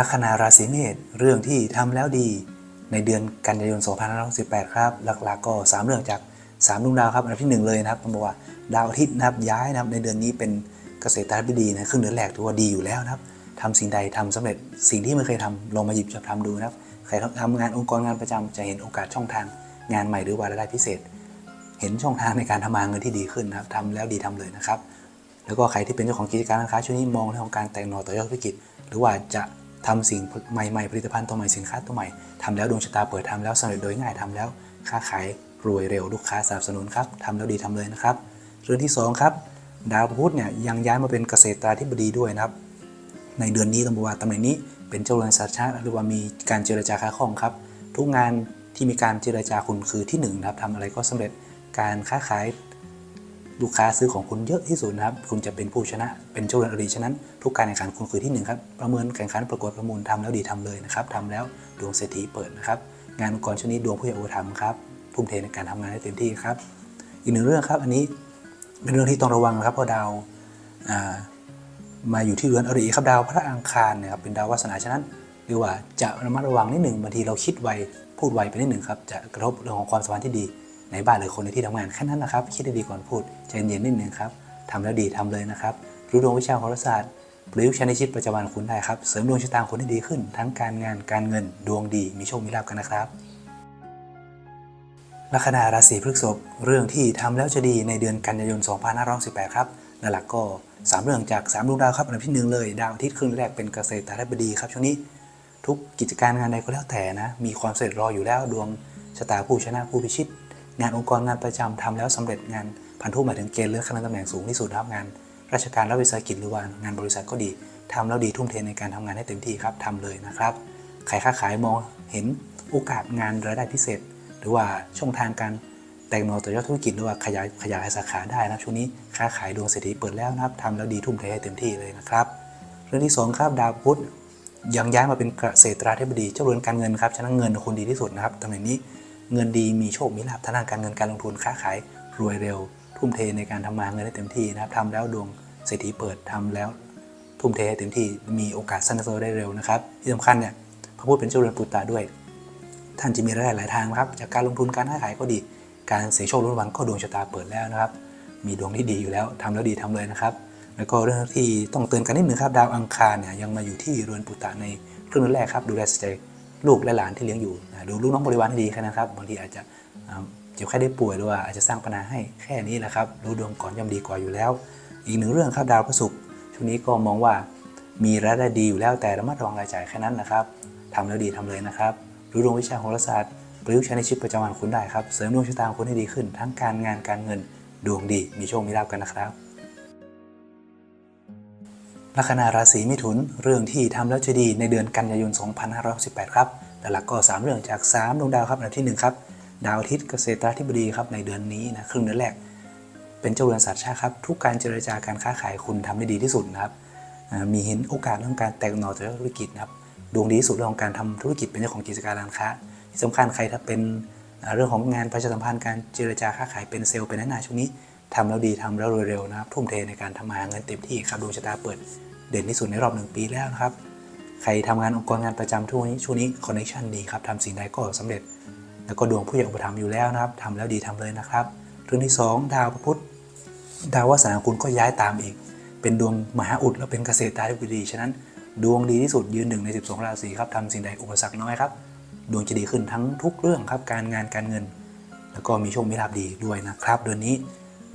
ลัคนาราศีเมษเรื่องที่ทำแล้วดี ในเดือนกันยายน 2568 ครับ หลักๆ ก็ 3 เรื่องจาก3ดวงดาวครับอันดับที่ 1 เลยนะครับต้องบอกว่าดาวอาทิตย์นะครับย้ายนะครับในเดือนนี้เป็นเกษตรบดีนะครึ่งเดือนแรกถือว่าดีอยู่แล้วนะครับทำสิ่งใดทำสำเร็จสิ่งที่ไม่เคยทำลองมาหยิบจับทำดูนะครับใครทำงานองค์กรงานประจำจะเห็นโอกาสช่องทางงานใหม่หรือว่ารายได้พิเศษ เห็นช่องทางในการทำงานเงินที่ดีขึ้นนะครับทำแล้วดีทำเลยนะครับแล้วก็ใครที่เป็นเจ้าของกิจการร้านค้าช่วงนี้มองเรื่องของการแต่งหน่อต่อยอดธุรกิจ หรือว่าจะ ทำสิ่งใหม่ๆผลิตภัณฑ์ตัวใหม่สินค้าตัวใหม่ทำแล้วดวงชะตาเปิดทำแล้วสำเร็จโดยง่ายทำแล้วค้าขายรวยเร็วลูกค้าสนับสนุนครับทำแล้วดีทำเลยนะครับ เรื่องที่สองครับ ดาวพุธเนี่ยยังย้ายมาเป็นเกษตราธิบดีด้วยนะครับ ในเดือนนี้ต้องบอกว่าตำแหน่งนี้เป็นเจ้าเรือนสัตว์ชาติหรือว่ามีการเจรจาค้าคล่องครับ ทุกงานที่มีการเจรจาคุณคือที่หนึ่งนะครับทำอะไรก็สำเร็จการค้าขาย ลูกค้าซื้อของคุณเยอะที่สุดนะครับ คุณจะเป็นผู้ชนะ เป็นเจ้าเรือนอดีฉะนั้น ทุกการแข่งขันคุณคือที่หนึ่งครับ ประเมินแข่งขันประกวดประมูลทำแล้วดีทำเลยนะครับทำแล้วดวงเศรษฐีเปิดนะครับ งานองค์กรช่วงนี้ดวงผู้ใหญ่โอุปถัมครับ ทุ่มเทในการทำงานให้เต็มที่ครับ อีกหนึ่งเรื่องครับ อันนี้เป็นเรื่องที่ต้องระวังนะครับ เพราะดาวมาอยู่ที่เรือนอริครับดาวพระอังคารนี่ยครับเป็นดาววาสนาฉะนั้นเรียกว่าจะระมัดระวังนิดหนึ่งบางทีเราคิดไวพูดไวไปนิดหนึ่งครับจะกระทบเรื่องของความสัมพันธ์ที่ดี ในบ้านหรือคนในที่ทำงานแค่นั้นนะครับ คิดให้ดีก่อนพูดใจเย็นนิดนึงครับทำแล้วดีทำเลยนะครับ รู้ดวงวิชาโหราศาสตร์ประยุกต์ใช้ในชีวิตประจำวันคุณได้ครับ เสริมดวงชะตาคุณให้ดีขึ้น ทั้งการงานการเงินดวงดีมีโชคมีลาภกันนะครับลัคนาราศีพฤษภเรื่องที่ทำแล้วจะดีในเดือนกันยายน 2518 ครับหลักก็ 3 เรื่องจาก 3 ดวงดาวครับอันดับที่หนึ่งเลย ดาวอาทิตย์ครึ่งแรกเป็นเกษตรธิบดีครับช่วงนี้ทุกกิจการงานใดก็แล้วแต่นะ มีความสำเร็จรออยู่แล้วดวงชะตาผู้ชนะผู้พิชิต งานองค์กรงานประจำทำแล้วสำเร็จงานพันธุหมายถึงเกณฑ์เลือนขั้นตำแหน่งสูงที่สุดครับงาน ราชการรัฐวิสาหกิจหรือว่างานบริษัทก็ดีทำแล้วดีทุ่มเทในการทำงานให้เต็มที่ครับทำเลยนะครับใครค้าขายมองเห็นโอกาสงานรายได้พิเศษ หรือว่าช่องทางการแต่งหนอต่อยอดธุรกิจหรือว่าขยายขยายสาขาได้นะครับช่วงนี้ค้าขายดวงเศรษฐีเปิดแล้วนะครับทำแล้วดีทุ่มเทให้เต็มที่เลยนะครับเรื่องที่สองครับดาวพุธยังย้ายมาเป็นเกษตราธิบดีเจ้าเรือนการเงินครับฉะนั้นเงินคุณดีที่สุดนะครับตำแหน่งนี้ เงินดีมีโชคมีลาภทางด้านการเงินการลงทุนค้าขายรวยเร็ว ทุ่มเทในการทำงานเงินได้เต็มที่นะครับทำแล้วดวงเศรษฐีเปิดทำแล้ว ทุ่มเทให้เต็มที่มีโอกาสสร้างเสริมได้เร็วนะครับที่สำคัญเนี่ยพระพุทธเป็นเจ้าเรือนปุตตะด้วย ท่านจะมีรายได้หลายทางนะครับ จากการลงทุนการค้าขายก็ดี การเสี่ยงโชคลุ้นรางวัลก็ดวงชะตาเปิดแล้วนะครับ มีดวงที่ดีอยู่แล้วทำแล้วดีทำเลยนะครับ แล้วก็เรื่องที่ต้องเตือนกันนิดนึงครับ ดาวอังคารเนี่ยยังมาอยู่ที่เรือนปุตตะในครึ่งเดือนแรกครับ ดูแลใส่ใจ ลูกและหลานที่เลี้ยงอยู่ดูลูกน้องบริวารให้ดีแค่นั้นครับบางทีอาจจะเจ็บไข้ได้ป่วยหรือว่าอาจจะสร้างปัญหาให้แค่นี้แหละครับรู้ดวงก่อนย่อมดีกว่าอยู่แล้ว อีกหนึ่งเรื่องครับดาวพระศุกร์ช่วงนี้ก็มองว่ามีรายได้ดีอยู่แล้วแต่ระมัดระวังรายจ่ายแค่นั้นนะครับทำแล้วดีทำเลยนะครับรู้ดวงวิชาโหราศาสตร์ประยุกต์ใช้ในชีวิตประจำวันคุณได้ครับเสริมดวงชะตาของคุณให้ดีขึ้น ทั้งการงานการเงินดวงดีมีโชคมีลาภกันนะครับ ลัคนาราศีมิถุนเรื่องที่ทำแล้วจะดีในเดือนกันยายน 2518ครับหลักก็ 3 เรื่องจาก 3 ดวงดาวครับอันดับที่ 1 ครับ ดาวอาทิตย์เกษตราธิบดีครับในเดือนนี้นะครึ่งเดือนแรก เป็นเจ้าเรือนสัตว์ชาครับ ทุกการเจรจาการค้าขายคุณทำได้ดีที่สุดนะครับมีเห็นโอกาสเรื่องการแตกหน่อต่อยอดธุรกิจนะครับดวงดีที่สุดเรื่องของการทำธุรกิจเป็นเจ้าของกิจการร้านค้า ที่สำคัญใครถ้าเป็นเรื่องของงานประชาสัมพันธ์การเจรจาค้าขายเป็นเซลล์เป็นนักหนาช่วงนี้ทำแล้วดีทำแล้วรวยเร็วนะครับทุ่มเทในการทำงาเงินเต็มที่ครับดวงชะตาเปิด เด่นที่สุดในรอบหนึ่งปีแล้วนะครับ ใครทำงานองค์กรงานประจำช่วงนี้ช่วงนี้คอนเนคชันดีครับทำสิ่งใดก็สำเร็จ แล้วก็ดวงผู้ใหญ่อุปถัมภ์อยู่แล้วนะครับทำแล้วดีทำเลยนะครับ เรื่องที่สองดาวพระพุธดาววาสนาคุณก็ย้ายตามอีก เป็นดวงมหาอุดแล้วเป็นเกษตรตาธิบดีฉะนั้น ดวงดีที่สุดยืนหนึ่งใน 12 ราศีครับทำสิ่งใดอุปสรรคน้อยครับดวงจะดีขึ้นทั้งทุกเรื่องครับการงานการเงิน แล้วก็มีโชคมีลาภดีด้วยนะครับเดือนนี้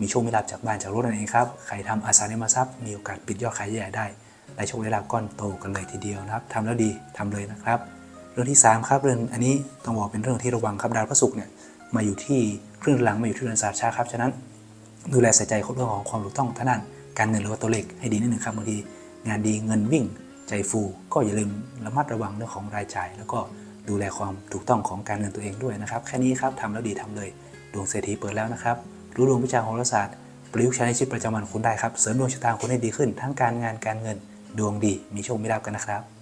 มีโชคมีลาภจากบ้านจากรถนั่นเองครับ ใครทำอสังหาริมทรัพย์มีโอกาสปิดยอดขายใหญ่ได้ ได้โชคได้ลาก้อนโตกันเลยทีเดียวนะครับทำแล้วดีทำเลยนะครับ เรื่องที่สามครับเรื่องอันนี้ต้องบอกเป็นเรื่องที่ระวังครับดาวพระศุกร์เนี่ยมาอยู่ที่ครึ่งหลังมาอยู่ที่เรือนศาสตร์ชาครับฉะนั้น ดูแลใส่ใจเรื่องของความถูกต้องท่างด้นการเงินหรือว่าตัวเลขให้ดีนิดหนึ่งครับบางทีงานดีเงินวิ่งใจฟู ก็อย่าลืมระมัดระวังเรื่องของรายจ่าย แล้วก็ดูแลความถูกต้องของการเงินตัวเองด้วยนะครับแค่นี้ครับทำแล้วดีทำเลยดวงเศรษฐีเปิดแล้วนะครับรู้ดวงวิชาโหราศาสตร์ประยุกต์ใช้ในชีวิตประจำวันคุณได้ครับเสริมดวงชะตาคุณให้ดีขึ้น ทั้งการงานการเงิน ดวงดีมีโชคมีลาภกันนะครับ